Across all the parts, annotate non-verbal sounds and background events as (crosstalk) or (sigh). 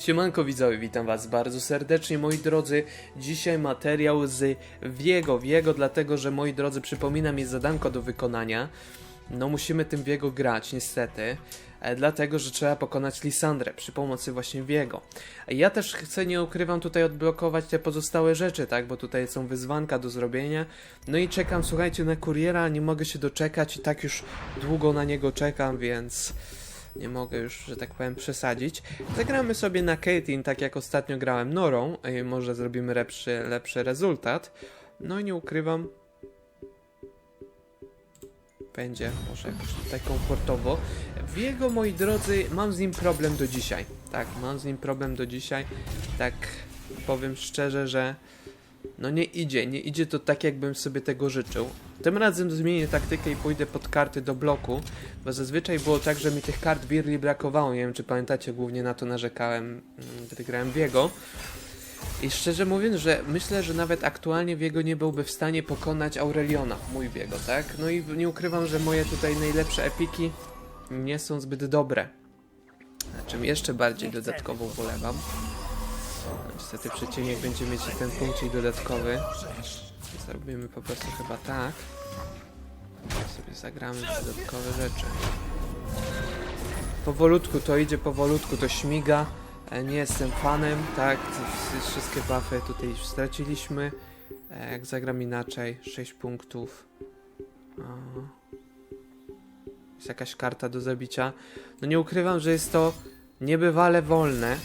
Siemanko widzowie, witam was bardzo serdecznie moi drodzy. Dzisiaj materiał z Wiego, Wiego dlatego, że moi drodzy przypominam jest zadanko do wykonania. No musimy tym Wiego grać niestety, e, dlatego, że trzeba pokonać Lisandrę przy pomocy właśnie Wiego. Ja też chcę, nie ukrywam, tutaj odblokować te pozostałe rzeczy, tak, bo tutaj są wyzwanka do zrobienia. No i czekam, słuchajcie, na kuriera, nie mogę się doczekać i tak już długo na niego czekam, więc... Nie mogę już, że tak powiem, przesadzić. Zagramy sobie na Caitlyn, tak jak ostatnio grałem Norą. Może zrobimy lepszy, lepszy rezultat. No i nie ukrywam. Będzie może jakoś tutaj komfortowo. W jego, moi drodzy, mam z nim problem do dzisiaj. Tak, mam z nim problem do dzisiaj. Tak, powiem szczerze, że no nie idzie, nie idzie to tak, jakbym sobie tego życzył. Tym razem zmienię taktykę i pójdę pod karty do bloku, bo zazwyczaj było tak, że mi tych kart Wirli brakowało. Nie wiem, czy pamiętacie, głównie na to narzekałem, mm, gdy grałem w jego. I szczerze mówiąc, że myślę, że nawet aktualnie Wiego nie byłby w stanie pokonać Aureliona, mój Wiego, tak? No i nie ukrywam, że moje tutaj najlepsze epiki nie są zbyt dobre. Na czym jeszcze bardziej dodatkowo ubolewam. Niestety przeciwnik będzie mieć ten punkcik dodatkowy. Zrobimy po prostu chyba tak. Sobie zagramy dodatkowe rzeczy. Powolutku to idzie, powolutku to śmiga. E, Nie jestem fanem, tak. Wszystkie buffy tutaj już straciliśmy. E, Jak zagram inaczej, 6 punktów. Jest jakaś karta do zabicia. No nie ukrywam, że jest to niebywale wolne.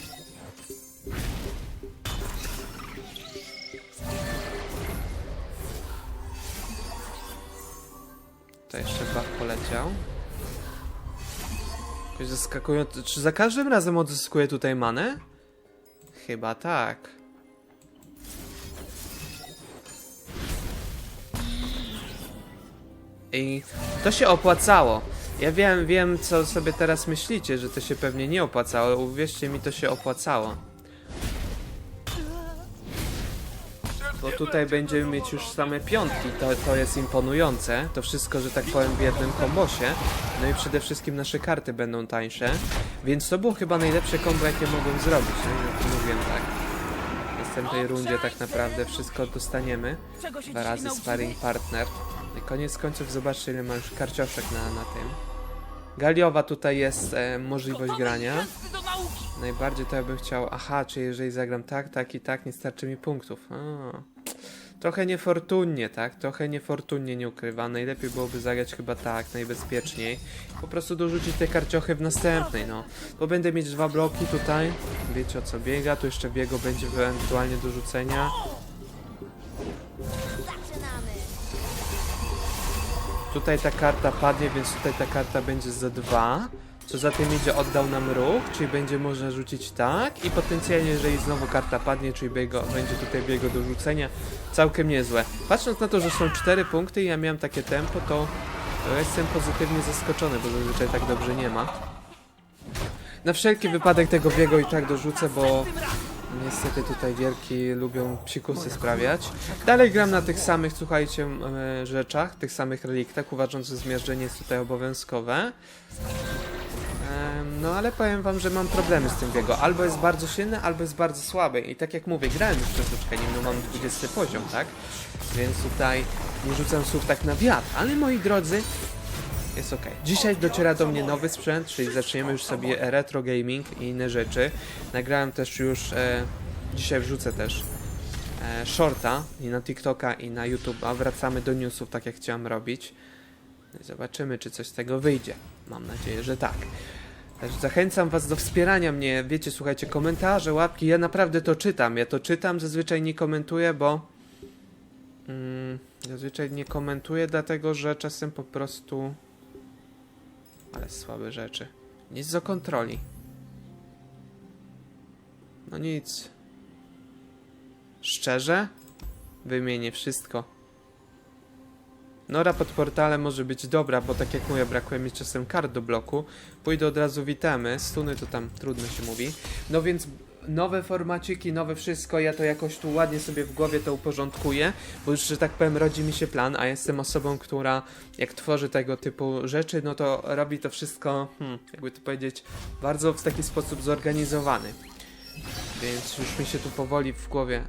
To jeszcze buff poleciał. Jakoś zaskakująco. Czy za każdym razem odzyskuję tutaj manę? Chyba tak. I to się opłacało. Ja wiem, wiem, co sobie teraz myślicie, że to się pewnie nie opłacało, uwierzcie mi, to się opłacało. Bo tutaj będziemy mieć już same piątki, to, to jest imponujące. To wszystko, że tak powiem, w jednym kombosie. No i przede wszystkim nasze karty będą tańsze. Więc to było chyba najlepsze kombo, jakie mogłem zrobić. No, jak mówiłem tak. W następnej rundzie tak naprawdę wszystko dostaniemy. Dwa razy sparring partner. I koniec końców zobaczcie ile ma już karcioszek na, na tym. Galiowa tutaj jest e, możliwość grania. Najbardziej to ja bym chciał, aha, czy jeżeli zagram tak, tak i tak, nie starczy mi punktów. A, trochę niefortunnie, tak? Trochę niefortunnie nie ukrywam. Najlepiej byłoby zagrać chyba tak, najbezpieczniej. Po prostu dorzucić te karciochy w następnej, no. Bo będę mieć dwa bloki tutaj. Wiecie o co biega, tu jeszcze biego będzie ewentualnie do rzucenia. Tutaj ta karta padnie, więc tutaj ta karta będzie za dwa. Co za tym idzie, oddał nam ruch, czyli będzie można rzucić tak i potencjalnie, jeżeli znowu karta padnie, czyli biego, będzie tutaj biego do rzucenia, całkiem niezłe. Patrząc na to, że są cztery punkty i ja miałem takie tempo, to, jestem pozytywnie zaskoczony, bo zazwyczaj tak dobrze nie ma. Na wszelki wypadek tego biego i tak dorzucę, bo niestety tutaj wielki lubią psikusy sprawiać. Dalej gram na tych samych, słuchajcie, e, rzeczach, tych samych reliktach, uważając, że zmierzczenie jest tutaj obowiązkowe. No ale powiem wam, że mam problemy z tym biego. Albo jest bardzo silny, albo jest bardzo słaby. I tak jak mówię, grałem już troszeczkę nim, no mam 20 poziom, tak? Więc tutaj nie rzucam słów tak na wiatr. Ale moi drodzy, jest ok. Dzisiaj dociera do mnie nowy sprzęt, czyli zaczniemy już sobie retro gaming i inne rzeczy. Nagrałem też już, e, dzisiaj wrzucę też e, shorta i na TikToka i na YouTube, a wracamy do newsów, tak jak chciałem robić. No Zobaczymy, czy coś z tego wyjdzie. Mam nadzieję, że tak. Także zachęcam Was do wspierania mnie. Wiecie, słuchajcie, komentarze, łapki. Ja naprawdę to czytam. Ja to czytam, zazwyczaj nie komentuję, bo. Mm, zazwyczaj nie komentuję, dlatego że czasem po prostu. Ale słabe rzeczy. Nic do kontroli. No nic. Szczerze? Wymienię wszystko. Nora pod portalem może być dobra, bo tak jak mówię, brakuje mi czasem kart do bloku. Pójdę od razu witamy, stuny to tam trudno się mówi. No więc nowe formaciki, nowe wszystko, ja to jakoś tu ładnie sobie w głowie to uporządkuję, bo już, że tak powiem, rodzi mi się plan, a jestem osobą, która jak tworzy tego typu rzeczy, no to robi to wszystko, hmm, jakby to powiedzieć, bardzo w taki sposób zorganizowany. Więc już mi się tu powoli w głowie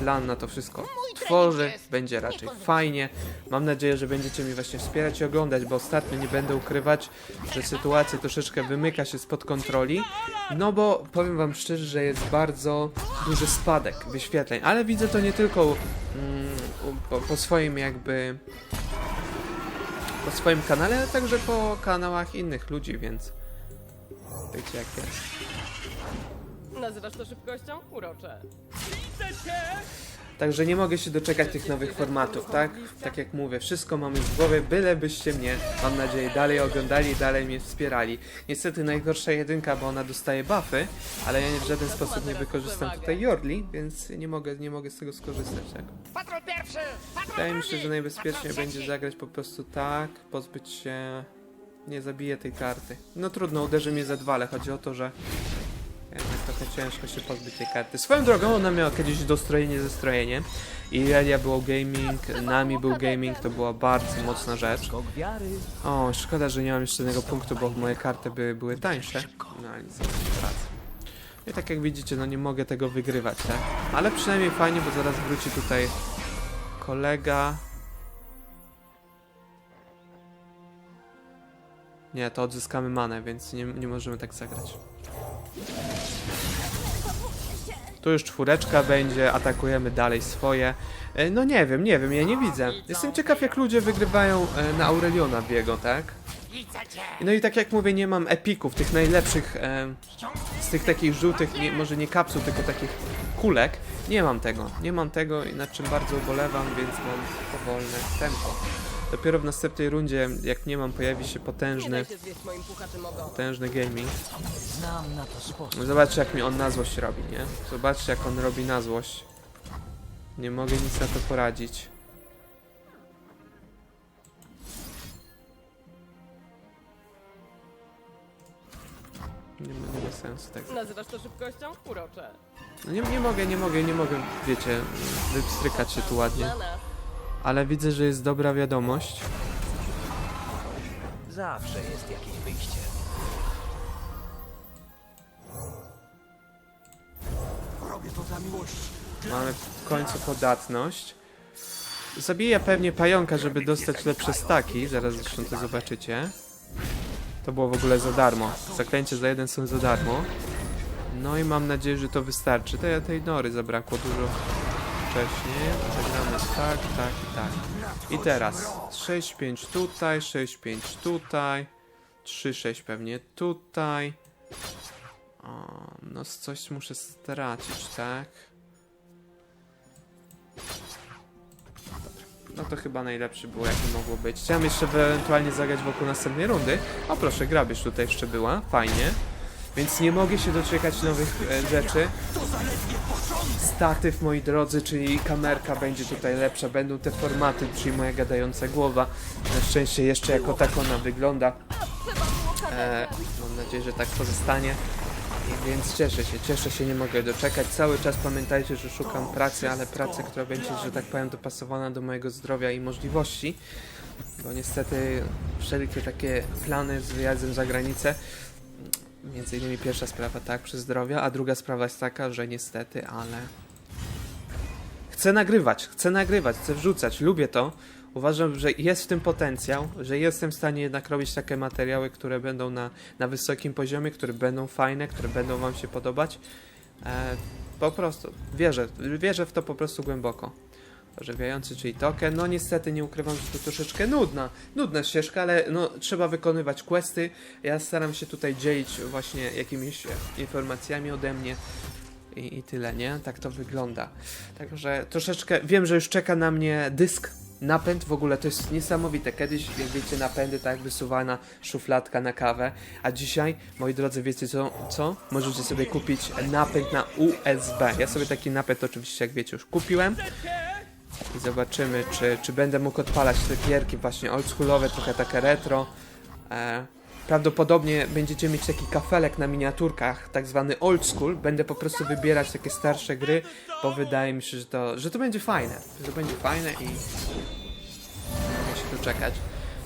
plan na to wszystko tworzy. Będzie raczej fajnie. Mam nadzieję, że będziecie mi właśnie wspierać i oglądać, bo ostatnio nie będę ukrywać, że sytuacja troszeczkę wymyka się spod kontroli. No bo powiem wam szczerze, że jest bardzo duży spadek wyświetleń, ale widzę to nie tylko mm, po, po swoim jakby po swoim kanale, ale także po kanałach innych ludzi, więc wiecie jak jest. Nazywasz to szybkością? Urocze. Także nie mogę się doczekać tych nowych formatów, tak? Tak jak mówię, wszystko mam już w głowie, byle byście mnie, mam nadzieję, dalej oglądali, dalej mnie wspierali. Niestety najgorsza jedynka, bo ona dostaje buffy, ale ja w żaden sposób nie wykorzystam tutaj Jorli, więc nie mogę, nie mogę z tego skorzystać, tak? Patrol pierwszy! Patrol Wydaje mi się, że najbezpieczniej będzie zagrać po prostu tak, pozbyć się... Nie zabiję tej karty. No trudno, uderzy mnie za dwa, ale chodzi o to, że jednak trochę ciężko się pozbyć tej karty. Swoją drogą ona miała kiedyś dostrojenie ze strojeniem. I Relia było gaming, Nami był gaming, to była bardzo mocna rzecz. O, szkoda, że nie mam jeszcze jednego punktu, bo moje karty by były tańsze. No ale nic, raz. I tak jak widzicie, no nie mogę tego wygrywać, tak? Ale przynajmniej fajnie, bo zaraz wróci tutaj kolega. Nie, to odzyskamy manę, więc nie, nie możemy tak zagrać. Tu już czwóreczka będzie, atakujemy dalej swoje. E, No nie wiem, nie wiem, ja nie widzę. Jestem ciekaw jak ludzie wygrywają e, na Aureliona biego, tak? No i tak jak mówię, nie mam epików, tych najlepszych, e, z tych takich żółtych, nie, może nie kapsuł, tylko takich kulek. Nie mam tego, nie mam tego i nad czym bardzo ubolewam, więc mam powolne tempo. Dopiero w następnej rundzie, jak nie mam, pojawi się potężny, potężny gaming. Znam na to sposób. Zobaczcie jak mi on na złość robi, nie? Zobaczcie jak on robi na złość. Nie mogę nic na to poradzić. Nie ma, nie ma sensu tak. Nazywasz to szybkością? Urocze. No nie, nie mogę, nie mogę, nie mogę, wiecie, wypstrykać się tu ładnie. Ale widzę, że jest dobra wiadomość. Zawsze jest jakieś wyjście. Robię to dla miłości. Mamy w końcu podatność. Zabiję pewnie pająka, żeby dostać lepsze staki. Zaraz zresztą to zobaczycie. To było w ogóle za darmo. Zaklęcie za jeden są za darmo. No i mam nadzieję, że to wystarczy. To ja tej nory zabrakło dużo wcześniej. Zagramy tak, tak i tak. I teraz 6-5 tutaj, 6-5 tutaj, 3-6 pewnie tutaj. O, no coś muszę stracić, tak? No to chyba najlepszy było, jaki mogło być. Chciałem jeszcze ewentualnie zagrać wokół następnej rundy. O proszę, grabież tutaj jeszcze była, fajnie. Więc nie mogę się doczekać nowych e, rzeczy. Statyw, moi drodzy, czyli kamerka będzie tutaj lepsza, będą te formaty, czyli moja gadająca głowa. Na szczęście jeszcze jako tak ona wygląda. E, mam nadzieję, że tak pozostanie. I Więc cieszę się, cieszę się, nie mogę doczekać. Cały czas pamiętajcie, że szukam pracy, ale pracy, która będzie, że tak powiem, dopasowana do mojego zdrowia i możliwości. Bo niestety wszelkie takie plany z wyjazdem za granicę, między innymi pierwsza sprawa tak, przy zdrowia, a druga sprawa jest taka, że niestety, ale chcę nagrywać, chcę nagrywać, chcę wrzucać, lubię to. Uważam, że jest w tym potencjał, że jestem w stanie jednak robić takie materiały, które będą na, na wysokim poziomie, które będą fajne, które będą Wam się podobać. E, po prostu wierzę, wierzę w to po prostu głęboko. Ożywiający, czyli token. No niestety nie ukrywam, że to troszeczkę nudna, nudna ścieżka, ale no trzeba wykonywać questy. Ja staram się tutaj dzielić właśnie jakimiś informacjami ode mnie. I, I tyle, nie? Tak to wygląda. Także troszeczkę wiem, że już czeka na mnie dysk. Napęd w ogóle to jest niesamowite. Kiedyś, jak wiecie, napędy tak wysuwana szufladka na kawę, a dzisiaj, moi drodzy, wiecie co? co? Możecie sobie kupić napęd na USB. Ja sobie taki napęd oczywiście, jak wiecie, już kupiłem. I zobaczymy, czy, czy będę mógł odpalać te gierki właśnie oldschoolowe, trochę takie retro. E, prawdopodobnie będziecie mieć taki kafelek na miniaturkach, tak zwany old school. Będę po prostu wybierać takie starsze gry, bo wydaje mi się, że to, że to będzie fajne. Że to będzie fajne i mogę się doczekać.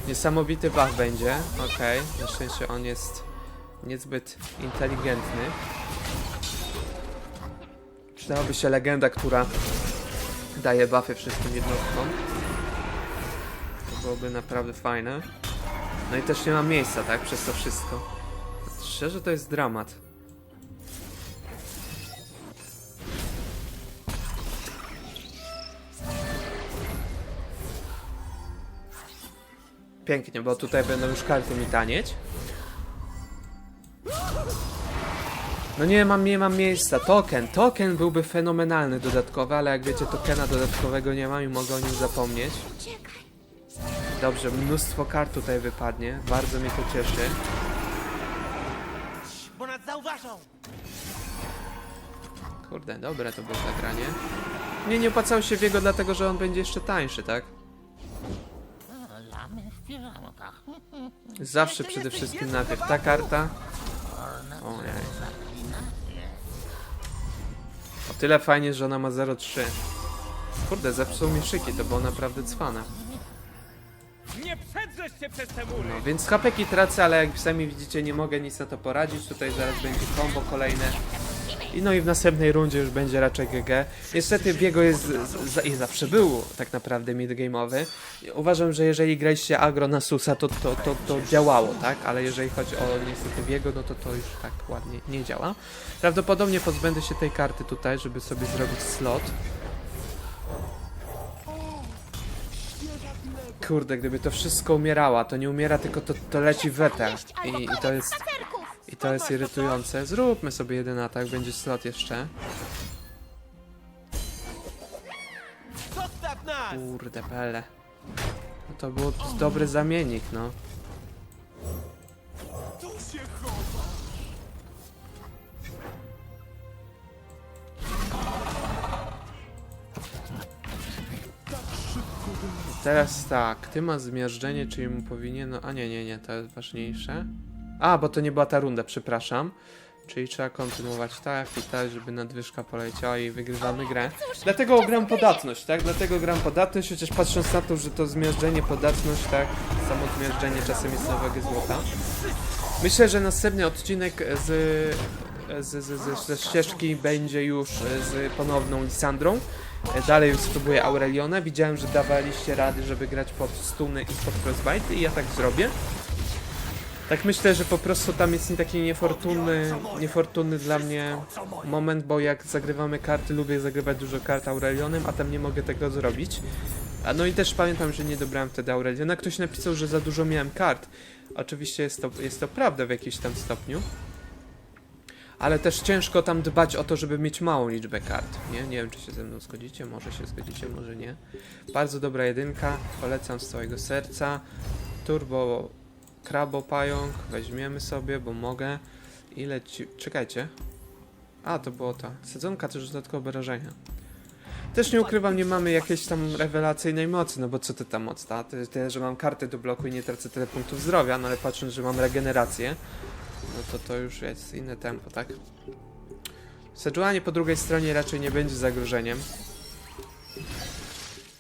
Niesamowity buff będzie, okej. Na szczęście on jest niezbyt inteligentny. Przydałaby się legenda, która daje buffy wszystkim jednostkom. To byłoby naprawdę fajne. No i też nie ma miejsca, tak? Przez to wszystko. Szczerze to jest dramat. Pięknie, bo tutaj będą już karty mi tanieć. No nie mam, nie mam miejsca. Token, token byłby fenomenalny dodatkowy, ale jak wiecie, tokena dodatkowego nie mam i mogę o nim zapomnieć. Dobrze, mnóstwo kart tutaj wypadnie. Bardzo mnie to cieszy. Bo nas zauważą! Kurde, dobre to było zagranie. Nie, nie opłacało się w jego, dlatego że on będzie jeszcze tańszy, tak? Zawsze przede wszystkim najpierw ta karta. Ojej. O tyle fajnie, że ona ma 0,3. Kurde, zepsuł mi szyki, to było naprawdę cwane. Nie przedrzesz się przez te mury! No, więc hapeki tracę, ale jak sami widzicie, nie mogę nic na to poradzić. Tutaj zaraz będzie combo kolejne. I no i w następnej rundzie już będzie raczej GG. Niestety Biego jest, z- z- i zawsze był tak naprawdę midgame'owy. Uważam, że jeżeli graliście agro na Susa, to, to, to, to działało, tak? Ale jeżeli chodzi o niestety Biego, no to to już tak ładnie nie działa. Prawdopodobnie pozbędę się tej karty tutaj, żeby sobie zrobić slot. Kurde, gdyby to wszystko umierała, to nie umiera, tylko to, to leci w weter. I, I to jest... I to jest irytujące. Zróbmy sobie jeden atak, będzie slot jeszcze. Kurde, pele. No to był dobry zamiennik, no. Teraz tak, ty ma zmiażdżenie, czyli mu powinien... No, a nie, nie, nie, to jest ważniejsze. A, bo to nie była ta runda, przepraszam. Czyli trzeba kontynuować tak i tak, żeby nadwyżka poleciała i wygrywamy grę. Dlatego gram podatność, tak? Dlatego gram podatność, chociaż patrząc na to, że to zmiażdżenie, podatność, tak? Samo zmiażdżenie czasem jest na wagę złota. Myślę, że następny odcinek z, z, z, z, ze ścieżki będzie już z ponowną Lisandrą. Dalej już spróbuję Aureliona. Widziałem, że dawaliście rady, żeby grać pod stuny i pod frostbite i ja tak zrobię. Tak myślę, że po prostu tam jest taki niefortunny, niefortunny dla mnie moment, bo jak zagrywamy karty, lubię zagrywać dużo kart Aurelionem, a tam nie mogę tego zrobić. A no i też pamiętam, że nie dobrałem wtedy Aureliona. Ktoś napisał, że za dużo miałem kart. Oczywiście jest to, jest to prawda w jakimś tam stopniu. Ale też ciężko tam dbać o to, żeby mieć małą liczbę kart. Nie, nie wiem, czy się ze mną zgodzicie. Może się zgodzicie, może nie. Bardzo dobra jedynka. Polecam z całego serca. Turbo Krabo pająk. Weźmiemy sobie, bo mogę. Ile ci... Czekajcie. A, to było to. Sezonka też dodatkowe obrażenia. Też nie ukrywam, nie mamy jakiejś tam rewelacyjnej mocy, no bo co ty tam moc, ta? Tyle, że mam kartę do bloku i nie tracę tyle punktów zdrowia, no ale patrząc, że mam regenerację, no to to już jest inne tempo, tak? Sejuani po drugiej stronie raczej nie będzie zagrożeniem.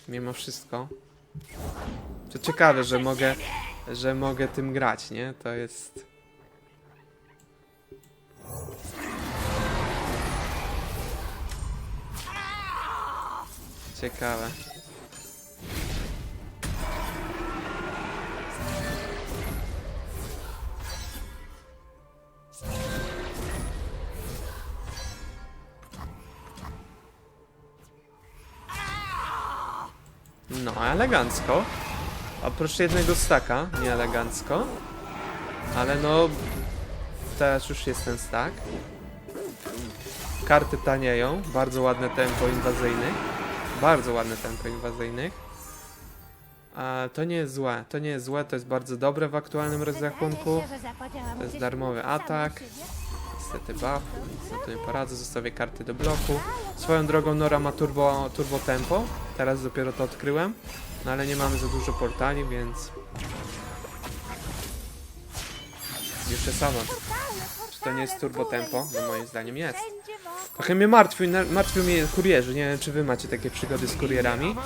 Mimo wszystko. To ciekawe, że mogę, że mogę tym grać, nie? To jest... Ciekawe. No, elegancko. Oprócz jednego staka, nie elegancko. Ale no, teraz już jest ten stack. Karty tanieją, bardzo ładne tempo inwazyjnych. Bardzo ładne tempo inwazyjnych. A to nie jest złe, to nie jest złe, to jest bardzo dobre w aktualnym rozrachunku. To jest darmowy atak. Niestety buff, nic na to nie poradzę, zostawię karty do bloku. Swoją drogą Nora ma turbo, turbo tempo, teraz dopiero to odkryłem. No ale nie mamy za dużo portali, więc... Jeszcze sama. Czy to nie jest turbo tempo? No moim zdaniem jest. Trochę mnie martwił, martwił mnie kurierzy. Nie wiem, czy wy macie takie przygody z kurierami.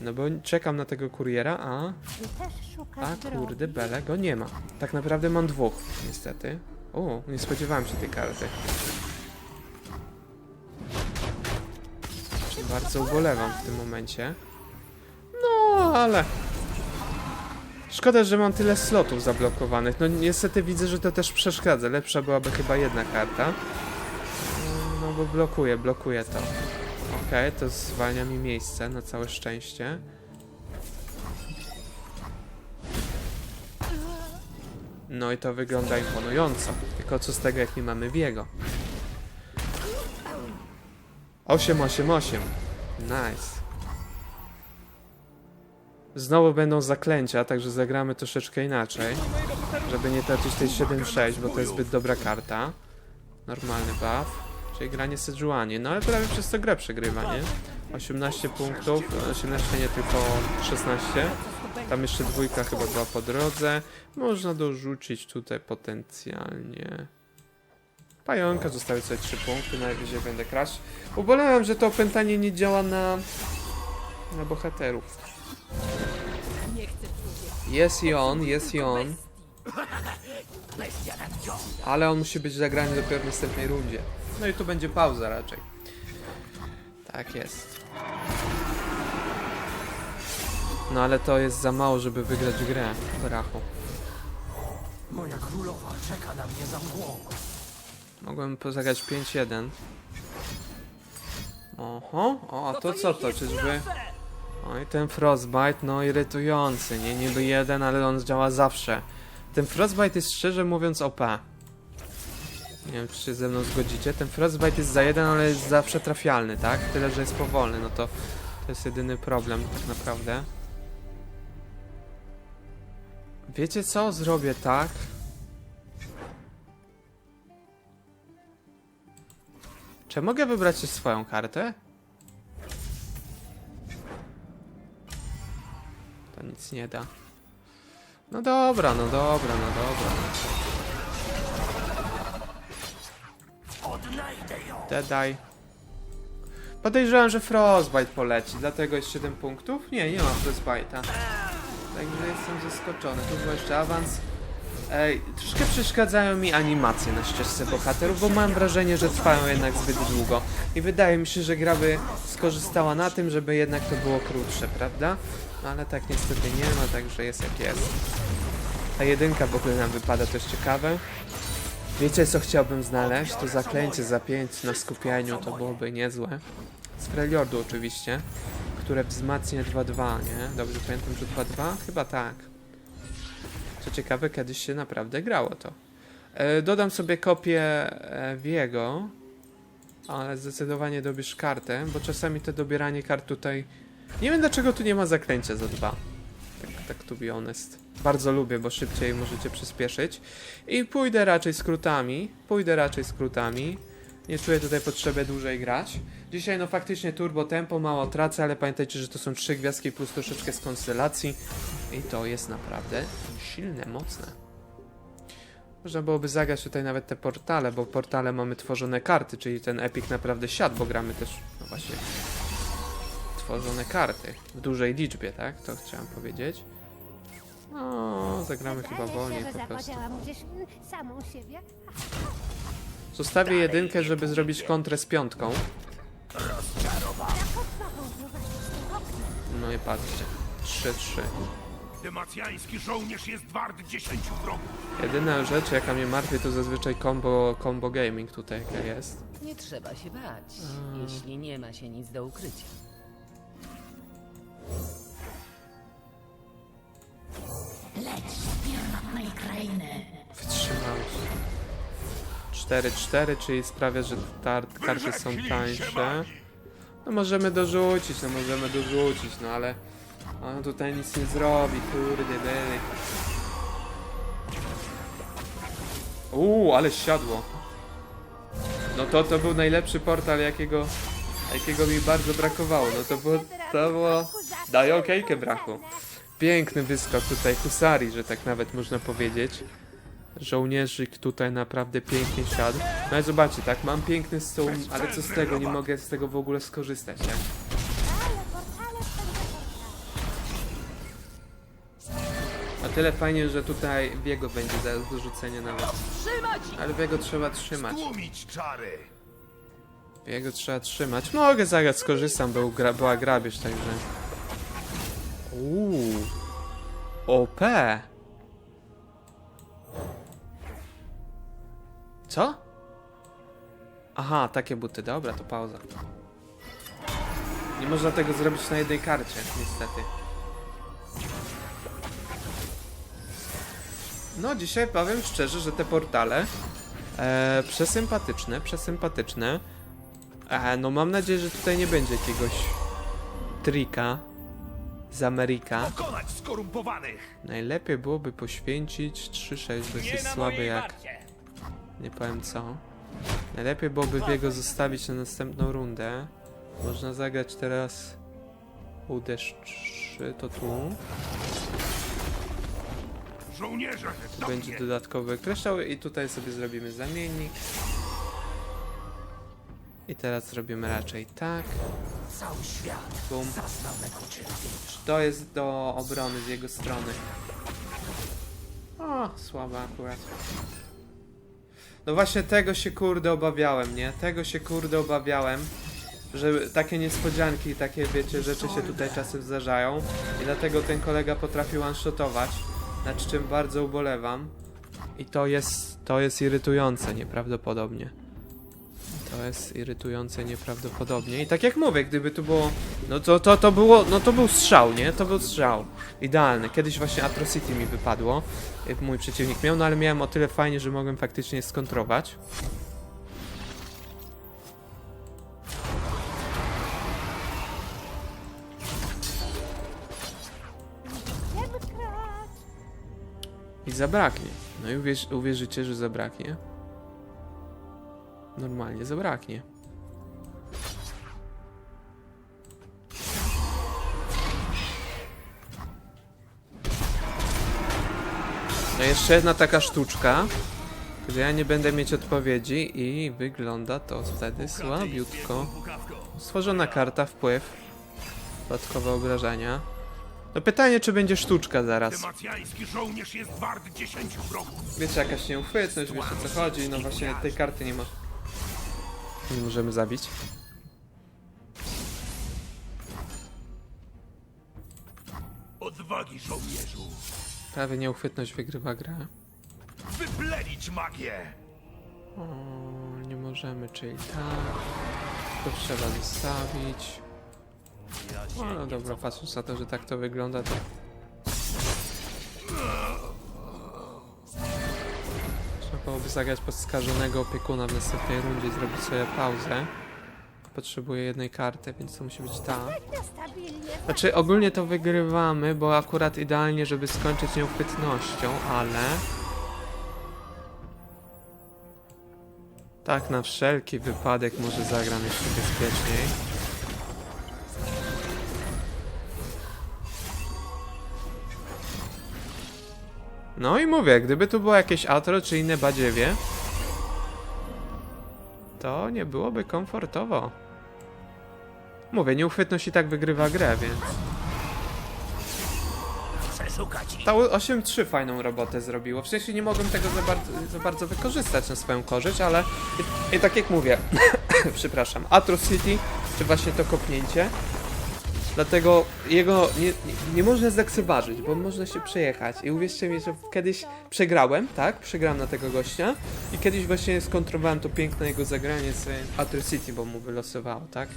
No bo czekam na tego kuriera, a... A kurde, bele go nie ma. Tak naprawdę mam dwóch, niestety. O, nie spodziewałem się tej karty. Bardzo ubolewam w tym momencie. No, ale... Szkoda, że mam tyle slotów zablokowanych. No niestety widzę, że to też przeszkadza. Lepsza byłaby chyba jedna karta. No bo blokuje, blokuje to. Okej, to zwalnia mi miejsce na całe szczęście. No i to wygląda imponująco. Tylko co z tego, jak nie mamy Wiego? 8, 8, 8. Nice. Znowu będą zaklęcia, także zagramy troszeczkę inaczej. Żeby nie tracić tej 7-6, bo to jest zbyt dobra karta. Normalny buff. Czyli granie Sejuani. No ale prawie przez to grę przegrywa, nie? 18 punktów, 18 nie tylko 16. Tam jeszcze dwójka chyba była po drodze. Można dorzucić tutaj potencjalnie. Pająka zostawię sobie 3 punkty, najwyżej będę kraść. Ubolewam, że to opętanie nie działa na, na bohaterów. Jest i on, jest i on. Ale on musi być zagrany dopiero w następnej rundzie. No i tu będzie pauza raczej. Tak jest. No ale to jest za mało, żeby wygrać grę, brachu. Moja królowa czeka na mnie za mgłą. Mogłem pozagrać 5-1. Oho, o, a to co to, czyżby? Oj, ten Frostbite, no irytujący, nie niby jeden, ale on działa zawsze. Ten Frostbite jest szczerze mówiąc OP. Nie wiem, czy się ze mną zgodzicie. Ten Frostbite jest za jeden, ale jest zawsze trafialny, tak? Tyle, że jest powolny, no to to jest jedyny problem tak naprawdę. Wiecie co? Zrobię tak. Czy mogę wybrać swoją kartę? To nic nie da. No dobra, no dobra, no dobra. Dedaj. Podejrzewam, że Frostbite poleci, dlatego jest 7 punktów. Nie, nie ma Frostbite'a. Także jestem zaskoczony. Tu był jeszcze awans. Troszkę przeszkadzają mi animacje na ścieżce bohaterów, bo mam wrażenie, że trwają jednak zbyt długo. I wydaje mi się, że gra by skorzystała na tym, żeby jednak to było krótsze, prawda? No ale tak niestety nie ma, także jest jak jest. Ta jedynka w ogóle nam wypada, to jest ciekawe. Wiecie co chciałbym znaleźć? To zaklęcie za 5 na skupianiu, to byłoby niezłe. Z Freljordu oczywiście, które wzmacnia 2-2, nie? Dobrze pamiętam, że 2-2? Chyba tak. Co ciekawe, kiedyś się naprawdę grało to. E, dodam sobie kopię e, Wiego, ale zdecydowanie dobierz kartę, bo czasami to dobieranie kart tutaj... Nie wiem dlaczego tu nie ma zaklęcia za dwa. Tak, tak to be honest. Bardzo lubię, bo szybciej możecie przyspieszyć. I pójdę raczej skrótami. Pójdę raczej skrótami. Nie czuję tutaj potrzeby dłużej grać. Dzisiaj no faktycznie turbo tempo, mało tracę, ale pamiętajcie, że to są trzy gwiazdki plus troszeczkę z konstelacji. I to jest naprawdę silne, mocne. Można byłoby zagrać tutaj nawet te portale, bo portale mamy tworzone karty, czyli ten epic naprawdę siadł, bo gramy też, no właśnie, tworzone karty. W dużej liczbie, tak? To chciałem powiedzieć. No, zagramy chyba wolniej po prostu. Zostawię jedynkę, żeby zrobić kontrę z piątką. No i patrzcie. 3-3. Demacjański żołnierz jest wart dziesięciu wrogów. Jedyna rzecz, jaka mnie martwi, to zazwyczaj combo, combo gaming tutaj, jaka jest. Nie trzeba się bać, jeśli nie ma się nic do ukrycia. Wytrzymał się. 4-4, czyli sprawia, że karty są tańsze. No możemy dorzucić, no możemy dorzucić, no ale on tutaj nic nie zrobi, kurde byle. Uuu, ale siadło. No to to był najlepszy portal, jakiego, jakiego mi bardzo brakowało. No to było, to było... Daj okejkę, brachu. Piękny wyskok tutaj husarii, że tak nawet można powiedzieć. Żołnierzyk tutaj naprawdę pięknie siadł. No ale zobaczcie, tak, mam piękny stół, ale co z tego, nie mogę z tego w ogóle skorzystać, tak? Tyle fajnie, że tutaj Wiego będzie do, do rzucenia nawet. Ale Wiego trzeba trzymać. Tłumić czary. Jego trzeba trzymać. Mogę zaraz skorzystam, bo gra, była grabież, także... Uuu. OP. Co? Aha, takie buty. Dobra, to pauza. Nie można tego zrobić na jednej karcie, niestety. No, dzisiaj powiem szczerze, że te portale e, przesympatyczne, przesympatyczne. E, no, mam nadzieję, że tutaj nie będzie jakiegoś trika z Ameryka. Pokonać skorumpowanych! Najlepiej byłoby poświęcić 3-6, bo Nie jest słaby jak nie powiem co. Najlepiej byłoby biego zostawić na następną rundę. Można zagrać teraz uderz 3, to tu. Żołnierze, Tu będzie dodatkowy kryształ i tutaj sobie zrobimy zamiennik. I teraz zrobimy raczej tak. Cały świat Bum. To jest do obrony z jego strony. O, słaba akurat. No właśnie tego się kurde obawiałem, nie? Tego się kurde obawiałem. Że takie niespodzianki, takie wiecie, rzeczy się tutaj czasem zdarzają. I dlatego ten kolega potrafił one-shotować. Nad czym bardzo ubolewam. I to jest, to jest irytujące nieprawdopodobnie. To jest irytujące nieprawdopodobnie. I tak jak mówię, gdyby tu było. No to, to, to było. No to był strzał, nie? To był strzał. Idealny. Kiedyś właśnie Atrocity mi wypadło. jak Mój przeciwnik miał, no ale miałem o tyle fajnie, że mogłem faktycznie skontrować. Zabraknie. No i uwierz, uwierzycie, że zabraknie. Normalnie zabraknie. No jeszcze jedna taka sztuczka, że ja nie będę mieć odpowiedzi i wygląda to wtedy słabiutko. Stworzona karta, wpływ. Dodatkowe obrażenia. No pytanie, czy będzie sztuczka zaraz. Żołnierz jest wart 10 wrogów. Wiecie, jakaś nieuchwytność, wiecie o co chodzi, no właśnie tej karty nie ma. Nie możemy zabić. Odwagi żołnierzu! Prawie nieuchwytność wygrywa grę. Wyplenić magię! O, nie możemy, czyli tak. To trzeba zostawić. O, no dobra, patrząc na to, że tak to wygląda, to... Trzeba byłoby zagrać pod skażonego opiekuna w następnej rundzie i zrobić sobie pauzę. Potrzebuję jednej karty, więc to musi być ta. Znaczy ogólnie to wygrywamy, bo akurat idealnie, żeby skończyć nieuchwytnością, ale... Tak na wszelki wypadek może zagram jeszcze bezpieczniej. No i mówię, gdyby tu było jakieś atro czy inne badziewie, to nie byłoby komfortowo. Mówię, nieuchwytność i tak wygrywa grę, więc... Ta 8-3 fajną robotę zrobiło. W sensie nie mogłem tego za bardzo, za bardzo wykorzystać na swoją korzyść, ale i, i tak jak mówię, (coughs) przepraszam, Atrocity, czy właśnie to kopnięcie, dlatego jego nie, nie, nie można zlekceważyć, bo można się przejechać. I uwierzcie mi, że kiedyś przegrałem, tak? Przegrałem na tego gościa i kiedyś właśnie skontrowałem to piękne jego zagranie z Atrocity, bo mu wylosowało, tak?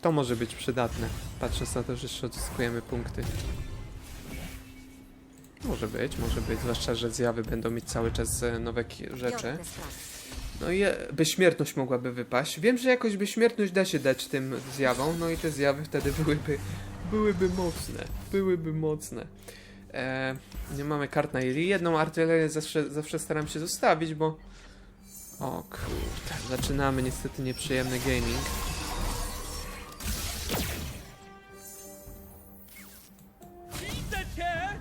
To może być przydatne, patrząc na to, że jeszcze odzyskujemy punkty. Może być, może być, zwłaszcza, że zjawy będą mieć cały czas e, nowe rzeczy. No i bezśmiertność mogłaby wypaść. Wiem, że jakoś bezśmiertność da się dać tym zjawom, no i te zjawy wtedy byłyby, byłyby mocne, byłyby mocne. E, nie mamy kart na Ili. Jedną artylerię zawsze, zawsze staram się zostawić, bo... O kurde, zaczynamy niestety nieprzyjemny gaming. Widzę cię!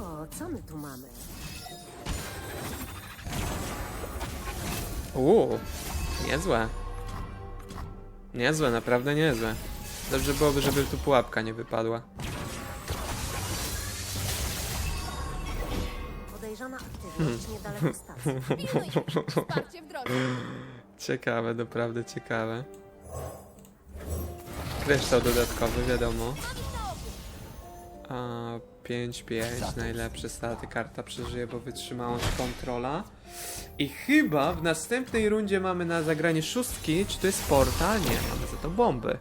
O, co my tu mamy? Uuu, niezłe. Niezłe, naprawdę niezłe. Dobrze byłoby, żeby tu pułapka nie wypadła. Podejrzana aktywność. Gdzieś niedaleko stacji. Pilnuj! Wsparcie w drodze. Ciekawe, naprawdę ciekawe. Kryształ dodatkowy, wiadomo. A 5-5, najlepsze staty. Karta przeżyje, bo wytrzymałość kontrola. I chyba w następnej rundzie mamy na zagranie szóstki. Czy to jest portal? Nie, mamy za to bomby.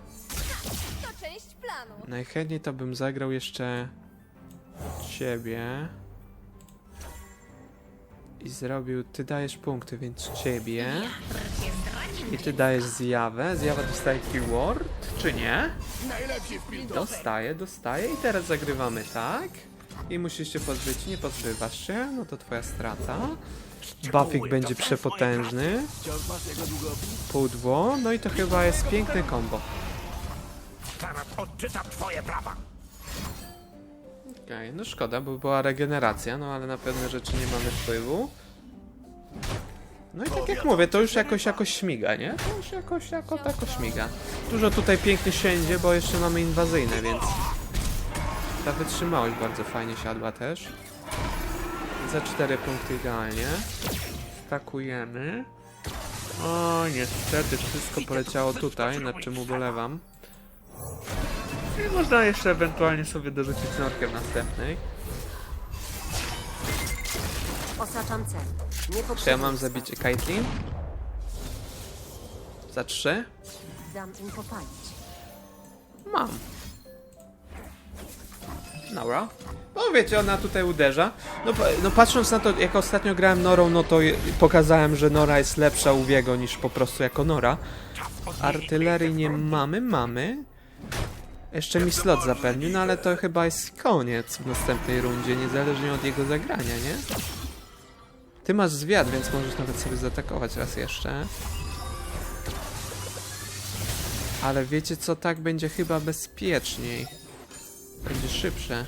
To część planu. Najchętniej to bym zagrał jeszcze ciebie. I zrobił, ty dajesz punkty, więc ciebie. I ty dajesz zjawę. Zjawa dostaje keyword, czy nie? Dostaje, dostaje i teraz zagrywamy tak. I musisz się pozbyć, nie pozbywasz się, no to twoja strata. Buffik będzie przepotężny. Pudło, no i to chyba jest piękne combo. Odczytam twoje prawa. Okej, no szkoda, bo była regeneracja, no ale na pewne rzeczy nie mamy wpływu. No i tak jak mówię, to już jakoś jakoś śmiga, nie? To już jakoś jako tako śmiga. Dużo tutaj pięknie siędzie, bo jeszcze mamy inwazyjne, więc ta wytrzymałość bardzo fajnie siadła też. Za 4 punkty idealnie. Stakujemy. O, niestety wszystko poleciało tutaj, nad czym ubolewam. I można jeszcze ewentualnie sobie dorzucić norkę w następnej. Osaczam cel. Nie Czy ja mam zabić Caitlyn? Za trzy? Dam im popalić. Mam. Nora. No wiecie, ona tutaj uderza. No, no patrząc na to, jak ostatnio grałem Norą, no to pokazałem, że Nora jest lepsza u Wiego niż po prostu jako Nora. Artylerii nie mamy, mamy. Jeszcze mi slot zapewnił, no ale to chyba jest koniec w następnej rundzie, niezależnie od jego zagrania, nie? Ty masz zwiat, więc możesz nawet sobie zaatakować raz jeszcze. Ale wiecie co, tak będzie chyba bezpieczniej. Będzie szybsze.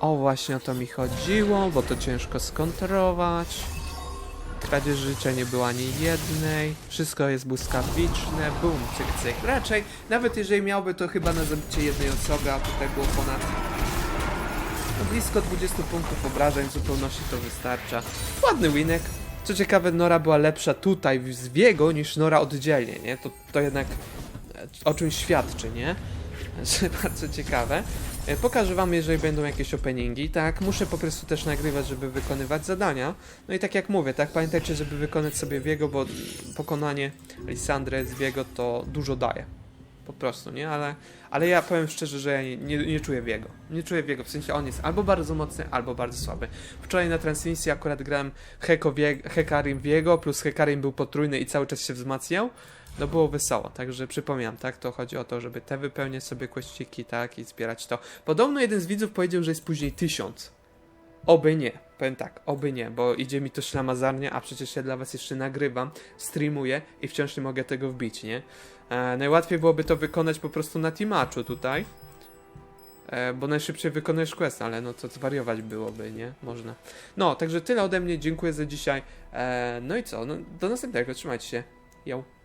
O, właśnie o to mi chodziło, bo to ciężko skontrolować. Kradzież życia nie było ani jednej. Wszystko jest błyskawiczne. Bum, cyk, cyk. Raczej, nawet jeżeli miałby to chyba na zabicie jednej osoby, a tutaj było ponad blisko 20 punktów obrażeń, w zupełności to wystarcza. Ładny winek. Co ciekawe, Nora była lepsza tutaj w Zwiego niż Nora oddzielnie, nie? To, to jednak e, o czymś świadczy, nie? (laughs) Bardzo ciekawe. E, Pokażę wam, jeżeli będą jakieś openingi, tak? Muszę po prostu też nagrywać, żeby wykonywać zadania. No i tak jak mówię, tak? Pamiętajcie, żeby wykonać sobie Wiego, bo pokonanie Lisandry z Wiego to dużo daje. Po prostu, nie? Ale, ale ja powiem szczerze, że ja nie, nie, nie czuję Wiego. Nie czuję Wiego, w sensie on jest albo bardzo mocny, albo bardzo słaby. Wczoraj na transmisji akurat grałem Heko Wie- Hekarim Wiego, plus Hekarim był potrójny i cały czas się wzmacniał. No było wesoło, także przypominam, tak? To chodzi o to, żeby te wypełniać sobie kościki, tak? I zbierać to. Podobno jeden z widzów powiedział, że jest później tysiąc. Oby nie. Powiem tak, oby nie, bo idzie mi to ślamazarnie, a przecież ja dla was jeszcze nagrywam, streamuję i wciąż nie mogę tego wbić, nie? E, najłatwiej byłoby to wykonać po prostu na teamaczu tutaj. E, bo najszybciej wykonujesz quest, ale no to zwariować byłoby, nie? Można. No, także tyle ode mnie, dziękuję za dzisiaj. E, no i co? No, do następnego, trzymajcie się. Yo.